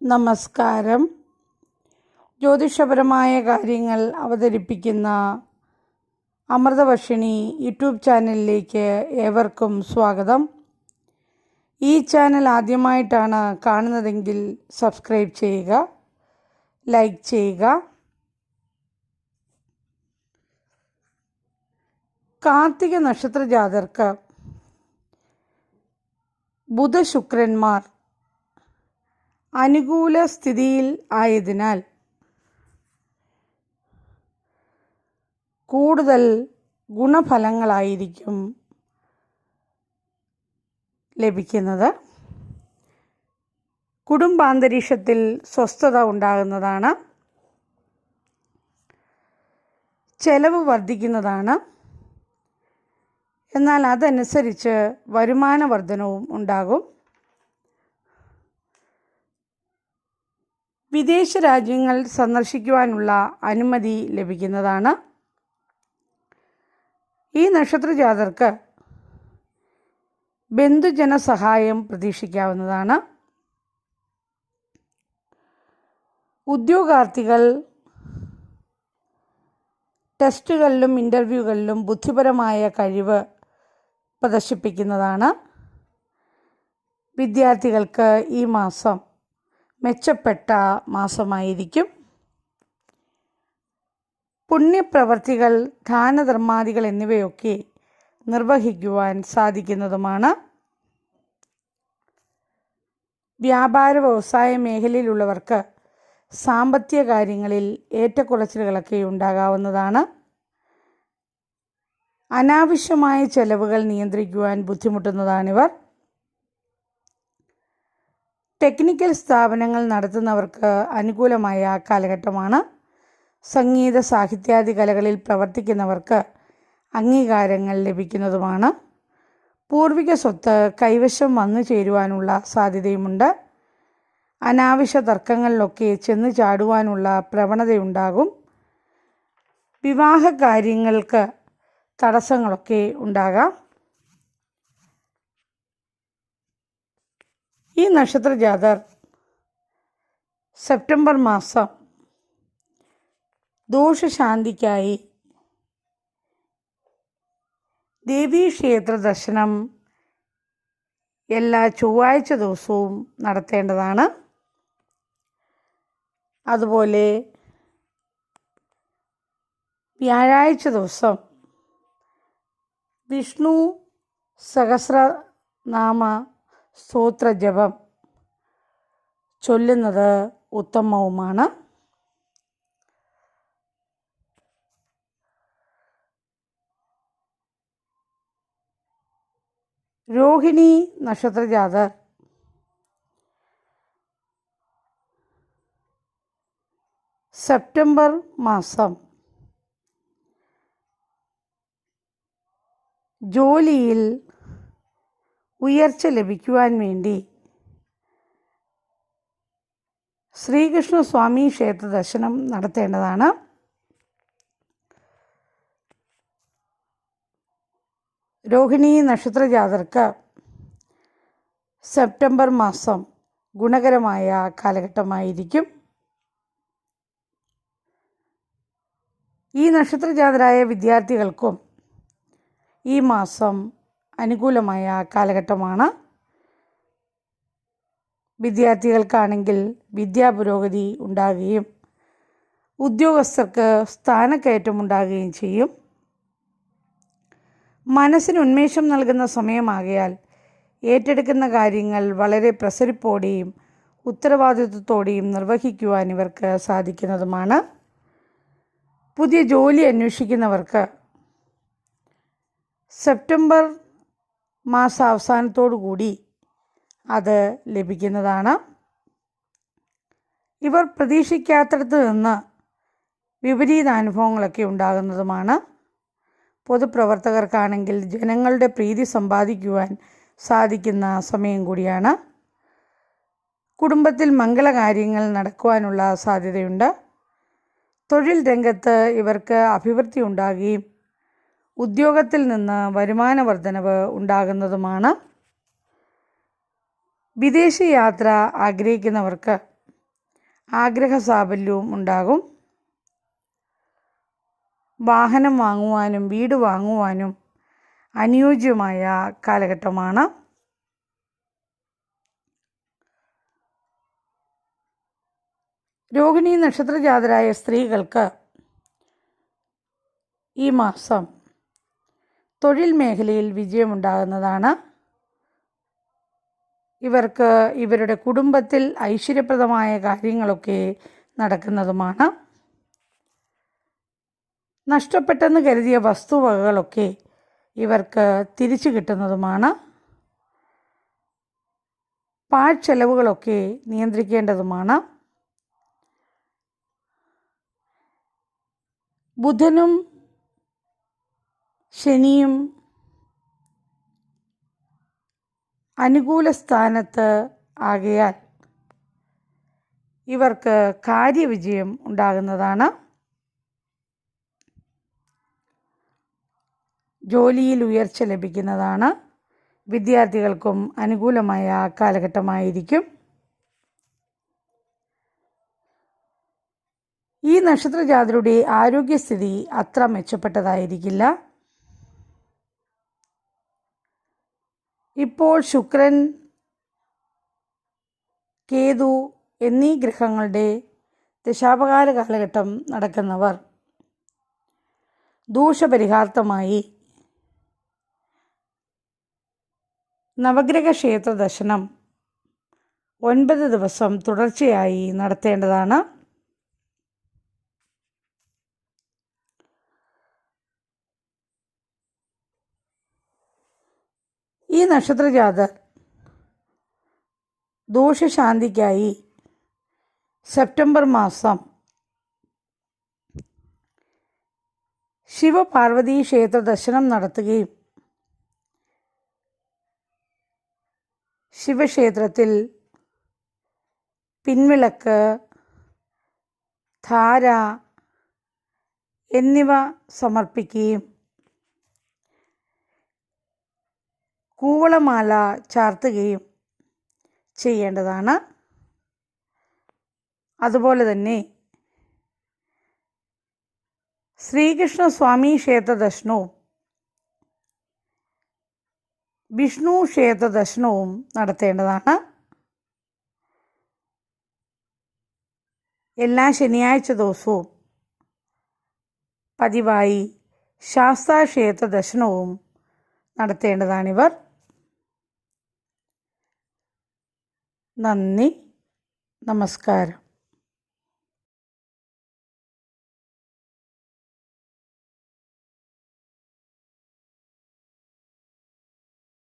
നമസ്കാരം. ജ്യോതിഷപരമായ കാര്യങ്ങൾ അവതരിപ്പിക്കുന്ന അമൃതവർഷിണി യൂട്യൂബ് ചാനലിലേക്ക് ഏവർക്കും സ്വാഗതം. ഈ ചാനൽ ആദ്യമായിട്ടാണ് കാണുന്നതെങ്കിൽ സബ്സ്ക്രൈബ് ചെയ്യുക ലൈക്ക് ചെയ്യുക. കാർത്തിക നക്ഷത്ര ജാതർക്ക് ബുധശുക്രന്മാർ അനുകൂല സ്ഥിതിയിൽ ആയതിനാൽ കൂടുതൽ ഗുണഫലങ്ങളായിരിക്കും ലഭിക്കുന്നത്. കുടുംബാന്തരീക്ഷത്തിൽ സ്വസ്ഥത ഉണ്ടാകുന്നതാണ്. ചെലവ് വർദ്ധിക്കുന്നതാണ്. എന്നാൽ അതനുസരിച്ച് വരുമാന വർധനവും ഉണ്ടാകും. വിദേശ രാജ്യങ്ങൾ സന്ദർശിക്കുവാനുള്ള അനുമതി ലഭിക്കുന്നതാണ്. ഈ നക്ഷത്ര ജാതർക്ക് ബന്ധുജന സഹായം പ്രതീക്ഷിക്കാവുന്നതാണ്. ഉദ്യോഗാർത്ഥികൾ ടെസ്റ്റുകളിലും ഇന്റർവ്യൂകളിലും ബുദ്ധിപരമായ കഴിവ് പ്രദർശിപ്പിക്കുന്നതാണ്. വിദ്യാർത്ഥികൾക്ക് ഈ മാസം മെച്ചപ്പെട്ട മാസമായിരിക്കും. പുണ്യപ്രവർത്തികൾ ദാനധർമാദികൾ എന്നിവയൊക്കെ നിർവഹിക്കുവാൻ സാധിക്കുന്നതുമാണ്. വ്യാപാര വ്യവസായ മേഖലയിലുള്ളവർക്ക് സാമ്പത്തിക കാര്യങ്ങളിൽ ഏറ്റക്കുറച്ചിലുകളൊക്കെ ഉണ്ടാകാവുന്നതാണ്. അനാവശ്യമായ ചെലവുകൾ നിയന്ത്രിക്കുവാൻ ബുദ്ധിമുട്ടുന്നതാണിവർ. ടെക്നിക്കൽ സ്ഥാപനങ്ങൾ നടത്തുന്നവർക്ക് അനുകൂലമായ കാലഘട്ടമാണ്. സംഗീത സാഹിത്യാദി കലകളിൽ പ്രവർത്തിക്കുന്നവർക്ക് അംഗീകാരങ്ങൾ ലഭിക്കുന്നതുമാണ്. പൂർവിക സ്വത്ത് കൈവശം വന്നു ചേരുവാനുള്ള സാധ്യതയുമുണ്ട്. അനാവശ്യ തർക്കങ്ങളിലൊക്കെ ചെന്ന് ചാടുവാനുള്ള പ്രവണതയുണ്ടാകും. വിവാഹ കാര്യങ്ങൾക്ക് തടസ്സങ്ങളൊക്കെ ഉണ്ടാകാം. ഈ നക്ഷത്ര ജാതർ സെപ്റ്റംബർ മാസം ദോഷശാന്തിക്കായി ദേവീക്ഷേത്ര ദർശനം എല്ലാ ചൊവ്വാഴ്ച ദിവസവും നടത്തേണ്ടതാണ്. അതുപോലെ വ്യാഴാഴ്ച ദിവസം വിഷ്ണു സഹസ്രനാമ സ്തോത്ര ജപം ചൊല്ലുന്നത് ഉത്തമവുമാണ്. രോഹിണി നക്ഷത്രജാതർ. സെപ്റ്റംബർ മാസം. ജോലിയിൽ ഉയർച്ച ലഭിക്കുവാൻ വേണ്ടി ശ്രീകൃഷ്ണസ്വാമി ക്ഷേത്ര ദർശനം നടത്തേണ്ടതാണ്. രോഹിണി നക്ഷത്ര ജാതർക്ക് സെപ്റ്റംബർ മാസം ഗുണകരമായ കാലഘട്ടമായിരിക്കും. ഈ നക്ഷത്ര നക്ഷത്രജാതരായ വിദ്യാർത്ഥികൾക്കും ഈ മാസം അനുകൂലമായ കാലഘട്ടമാണ്. വിദ്യാർത്ഥികൾക്കാണെങ്കിൽ വിദ്യാപുരോഗതി ഉണ്ടാകുകയും ഉദ്യോഗസ്ഥർക്ക് സ്ഥാനക്കയറ്റം ഉണ്ടാകുകയും ചെയ്യും. മനസ്സിന് ഉന്മേഷം നൽകുന്ന സമയമാകയാൽ ഏറ്റെടുക്കുന്ന കാര്യങ്ങൾ വളരെ പ്രസരിപ്പോടെയും ഉത്തരവാദിത്വത്തോടെയും നിർവഹിക്കുവാൻ ഇവർക്ക് സാധിക്കുന്നതുമാണ്. പുതിയ ജോലി അന്വേഷിക്കുന്നവർക്ക് സെപ്റ്റംബർ മാസ അവസാനത്തോടു കൂടി അത് ലഭിക്കുന്നതാണ്. ഇവർ പ്രതീക്ഷിക്കാത്തടത്ത് നിന്ന് വിപരീത അനുഭവങ്ങളൊക്കെ ഉണ്ടാകുന്നതുമാണ്. പൊതുപ്രവർത്തകർക്കാണെങ്കിൽ ജനങ്ങളുടെ പ്രീതി സമ്പാദിക്കുവാൻ സാധിക്കുന്ന സമയം കൂടിയാണ്. കുടുംബത്തിൽ മംഗളകാര്യങ്ങൾ നടക്കുവാനുള്ള സാധ്യതയുണ്ട്. തൊഴിൽ രംഗത്ത് ഇവർക്ക് അഭിവൃദ്ധി ഉണ്ടാകുകയും ഉദ്യോഗത്തിൽ നിന്ന് വരുമാന വർധനവ് ഉണ്ടാകുന്നതുമാണ്. വിദേശ യാത്ര ആഗ്രഹിക്കുന്നവർക്ക് ആഗ്രഹ സാഫല്യവും ഉണ്ടാകും. വാഹനം വാങ്ങുവാനും വീട് വാങ്ങുവാനും അനുയോജ്യമായ കാലഘട്ടമാണ്. രോഹിണി നക്ഷത്രജാതരായ സ്ത്രീകൾക്ക് ഈ മാസം തൊഴിൽ മേഖലയിൽ വിജയമുണ്ടാകുന്നതാണ്. ഇവർക്ക് ഇവരുടെ കുടുംബത്തിൽ ഐശ്വര്യപ്രദമായ കാര്യങ്ങളൊക്കെ നടക്കുന്നതുമാണ്. നഷ്ടപ്പെട്ടെന്ന് കരുതിയ വസ്തുവകകളൊക്കെ ഇവർക്ക് തിരിച്ചു കിട്ടുന്നതുമാണ്. പാഴ്ചെലവുകളൊക്കെ നിയന്ത്രിക്കേണ്ടതുമാണ്. ബുധനും ശനിയും അനുകൂല സ്ഥാനത്ത് ആകയാൽ ഇവർക്ക് കാര്യവിജയം ഉണ്ടാകുന്നതാണ്. ജോലിയിൽ ഉയർച്ച ലഭിക്കുന്നതാണ്. വിദ്യാർത്ഥികൾക്കും അനുകൂലമായ കാലഘട്ടമായിരിക്കും. ഈ നക്ഷത്രജാതരുടെ ആരോഗ്യസ്ഥിതി അത്ര മെച്ചപ്പെട്ടതായിരിക്കില്ല. ഇപ്പോൾ ശുക്രൻ കേതു എന്നീ ഗ്രഹങ്ങളുടെ ദശാപകാല കാലഘട്ടം നടക്കുന്നവർ. ദൂഷപരിഹാർത്ഥമായി നവഗ്രഹ ക്ഷേത്ര ദർശനം ഒൻപത് ദിവസം തുടർച്ചയായി നടത്തേണ്ടതാണ്. ഈ നക്ഷത്രജാതർ ദോഷശാന്തിക്കായി സെപ്റ്റംബർ മാസം ശിവപാർവതി ക്ഷേത്ര ദർശനം നടത്തുകയും ശിവക്ഷേത്രത്തിൽ പിൻവിളക്ക് ധാര എന്നിവ സമർപ്പിക്കുകയും കൂവളമാല ചാർത്തുകയും ചെയ്യേണ്ടതാണ്. അതുപോലെ തന്നെ ശ്രീകൃഷ്ണസ്വാമി ക്ഷേത്ര ദർശനവും വിഷ്ണു ക്ഷേത്ര ദർശനവും നടത്തേണ്ടതാണ്. എല്ലാ ശനിയാഴ്ച ദിവസവും പതിവായി ശാസ്താ ക്ഷേത്ര ദർശനവും നടത്തേണ്ടതാണിവർ. നന്ദി. നമസ്കാരം.